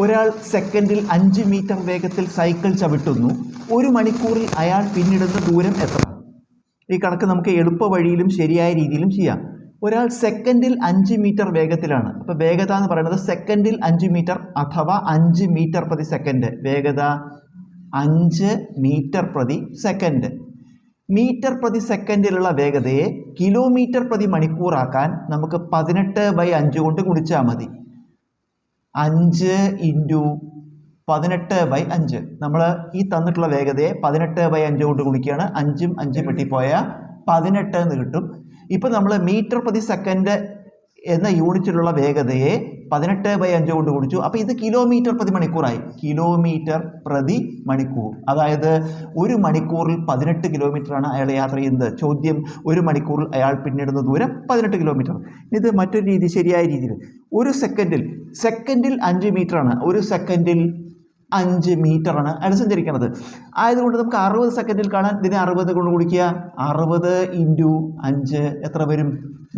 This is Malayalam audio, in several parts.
ഒരാൾ സെക്കൻഡിൽ അഞ്ച് മീറ്റർ വേഗത്തിൽ സൈക്കിൾ ചവിട്ടുന്നു. ഒരു മണിക്കൂറിൽ അയാൾ പിന്നിടുന്ന ദൂരം എത്ര? ഈ കണക്ക് നമുക്ക് എളുപ്പ വഴിയിലും ശരിയായ രീതിയിലും ചെയ്യാം. ഒരാൾ സെക്കൻഡിൽ അഞ്ച് മീറ്റർ വേഗത്തിലാണ്. അപ്പോൾ വേഗത എന്ന് പറയുന്നത് സെക്കൻഡിൽ അഞ്ച് മീറ്റർ അഥവാ അഞ്ച് മീറ്റർ പ്രതി സെക്കൻഡ് വേഗത അഞ്ച് മീറ്റർ പ്രതി സെക്കൻഡ് മീറ്റർ പ്രതി സെക്കൻഡിലുള്ള വേഗതയെ കിലോമീറ്റർ പ്രതി മണിക്കൂറാക്കാൻ നമുക്ക് പതിനെട്ട് ബൈ അഞ്ച് കൊണ്ട് ഗുണിച്ചാൽ മതി. അഞ്ച് ഇന്റു പതിനെട്ട് ബൈ അഞ്ച്. നമ്മൾ ഈ തന്നിട്ടുള്ള വേഗതയെ പതിനെട്ട് ബൈ അഞ്ച് കൊണ്ട് ഗുണിക്കുകയാണ്. അഞ്ചും അഞ്ചും വെട്ടിപ്പോയാൽ പതിനെട്ട് എന്ന് കിട്ടും. ഇപ്പം നമ്മൾ മീറ്റർ പ്രതി സെക്കൻഡ് എന്ന യൂണിറ്റിലുള്ള വേഗതയെ പതിനെട്ട് ബൈ അഞ്ച് കൊണ്ട് കുടിച്ചു അപ്പോൾ ഇത് കിലോമീറ്റർ പ്രതി മണിക്കൂറായി കിലോമീറ്റർ പ്രതി മണിക്കൂർ അതായത് ഒരു മണിക്കൂറിൽ പതിനെട്ട് കിലോമീറ്ററാണ് അയാൾ യാത്ര ചെയ്യുന്നത്. ചോദ്യം ഒരു മണിക്കൂറിൽ അയാൾ പിന്നിടുന്ന ദൂരം പതിനെട്ട് കിലോമീറ്റർ ഇത് മറ്റൊരു രീതി ശരിയായ രീതിയിൽ. ഒരു സെക്കൻഡിൽ സെക്കൻഡിൽ അഞ്ച് മീറ്ററാണ് ഒരു സെക്കൻഡിൽ അഞ്ച് മീറ്ററാണ് അയാൾ സഞ്ചരിക്കുന്നത് ആയതുകൊണ്ട് നമുക്ക് അറുപത് സെക്കൻഡിൽ കാണാൻ ഇതിനെ അറുപത് കൊണ്ട് കുടിക്കുക അറുപത് ഇന്റു അഞ്ച് എത്ര വരും?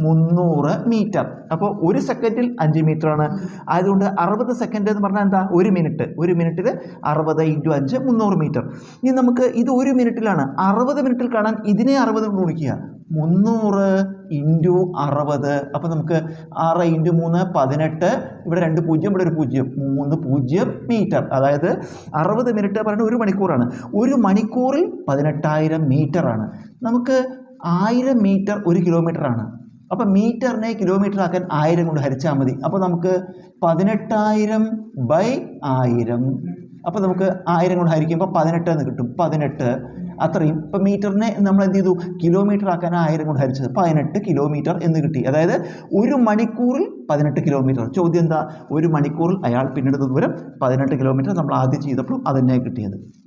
മുന്നൂറ് മീറ്റർ അപ്പോൾ ഒരു സെക്കൻഡിൽ അഞ്ച് മീറ്ററാണ് ആയതുകൊണ്ട് അറുപത് സെക്കൻഡ് എന്ന് പറഞ്ഞാൽ എന്താ? ഒരു മിനിറ്റ് ഒരു മിനിറ്റിൽ അറുപത് ഇന്റു അഞ്ച് മുന്നൂറ് മീറ്റർ ഇനി നമുക്ക് ഇത് ഒരു മിനിറ്റിലാണ് അറുപത് മിനിറ്റിൽ കാണാൻ ഇതിനെ അറുപത് കൊണ്ട് ഗുണിക്കുക. മുന്നൂറ് ഇന്റു അറുപത്. അപ്പോൾ നമുക്ക് ആറ് ഇന്റു മൂന്ന് പതിനെട്ട്. ഇവിടെ രണ്ട് പൂജ്യം ഇവിടെ ഒരു പൂജ്യം. മൂന്ന് പൂജ്യം മീറ്റർ. അതായത് അറുപത് മിനിറ്റ് പറയുന്നത് ഒരു മണിക്കൂറാണ്. ഒരു മണിക്കൂറിൽ പതിനെട്ടായിരം മീറ്ററാണ് നമുക്ക് ആയിരം മീറ്റർ ഒരു കിലോമീറ്ററാണ് അപ്പോൾ മീറ്ററിനെ കിലോമീറ്റർ ആക്കാൻ ആയിരം കൊണ്ട് ഹരിച്ചാൽ മതി. അപ്പോൾ നമുക്ക് പതിനെട്ടായിരം ബൈ ആയിരം. അപ്പോൾ നമുക്ക് ആയിരം കൊണ്ട് ഹരിക്കുമ്പോൾ പതിനെട്ട് എന്ന് കിട്ടും. പതിനെട്ട് അത്രയും. ഇപ്പം മീറ്ററിനെ നമ്മൾ എന്ത് ചെയ്തു കിലോമീറ്റർ ആക്കാൻ ആയിരം കൊണ്ട് ഹരിച്ചത് പതിനെട്ട് കിലോമീറ്റർ എന്ന് കിട്ടി. അതായത് ഒരു മണിക്കൂറിൽ പതിനെട്ട് കിലോമീറ്റർ ചോദ്യം എന്താ? ഒരു മണിക്കൂറിൽ അയാൾ പിന്നിടുന്ന ദൂരം പതിനെട്ട് കിലോമീറ്റർ നമ്മൾ ആദ്യം ചെയ്തപ്പോൾ അതന്നെ കിട്ടിയത്.